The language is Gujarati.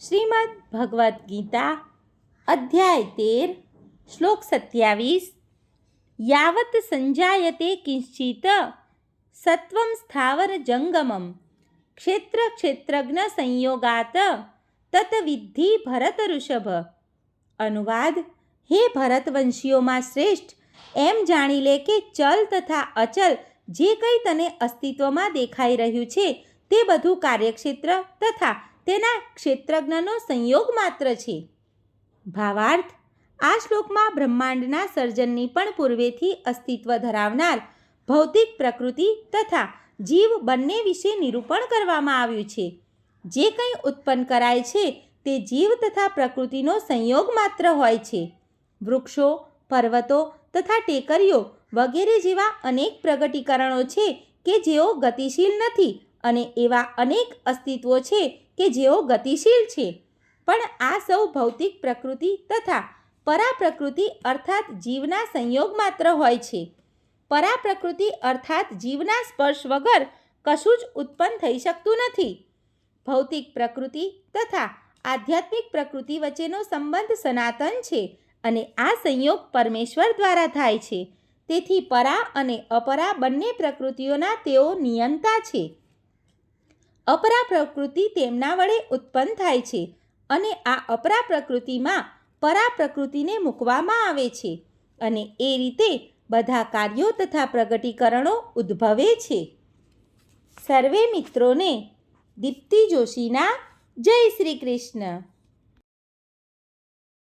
શ્રીમદ્ ભગવદ્ ગીતા, અધ્યાય તેર, શ્લોક સત્યાવીસ, યાવત સંજાયતે કિંચિત સત્વમ સ્થાવર જંગમમ, ક્ષેત્ર ક્ષેત્રજ્ઞ સંયોગાત, તત વિદ્ધિ ભરત ઋષભ. અનુવાદ, હે ભરતવંશીઓમાં શ્રેષ્ઠ, એમ જાણી લે કે ચલ તથા અચલ જે કંઈ તને અસ્તિત્વમાં દેખાઈ રહ્યું છે તે બધું કાર્યક્ષેત્ર તથા તેના ક્ષેત્રજ્ઞનો સંયોગ માત્ર છે. ભાવાર્થ, આ શ્લોકમાં બ્રહ્માંડના સર્જનની પણ પૂર્વેથી અસ્તિત્વ ધરાવનાર ભૌતિક પ્રકૃતિ તથા જીવ બંને વિશે નિરૂપણ કરવામાં આવ્યું છે. જે કંઈ ઉત્પન્ન કરાય છે તે જીવ તથા પ્રકૃતિનો સંયોગ માત્ર હોય છે. વૃક્ષો, પર્વતો તથા ટેકરીઓ વગેરે જેવા અનેક પ્રગટીકરણો છે કે જેઓ ગતિશીલ નથી અને એવા અનેક અસ્તિત્વો છે કે જેઓ ગતિશીલ છે. પણ આ સૌ ભૌતિક પ્રકૃતિ તથા પરાપ્રકૃતિ અર્થાત જીવના સંયોગ માત્ર હોય છે. પરાપ્રકૃતિ અર્થાત જીવના સ્પર્શ વગર કશું જ ઉત્પન્ન થઈ શકતું નથી. ભૌતિક પ્રકૃતિ તથા આધ્યાત્મિક પ્રકૃતિ વચ્ચેનો સંબંધ સનાતન છે અને આ સંયોગ પરમેશ્વર દ્વારા થાય છે. તેથી પરા અને અપરા બંને પ્રકૃતિઓના તેઓ નિયંતા છે. અપરા પ્રકૃતિ તેમના વડે ઉત્પન્ન થાય છે અને આ અપરા પ્રકૃતિમાં પરા પ્રકૃતિને મૂકવામાં આવે છે અને એ રીતે બધા કાર્યો તથા પ્રગટીકરણો ઉદ્ભવે છે. સર્વે મિત્રોને દીપ્તિ જોશીના જય શ્રી કૃષ્ણ.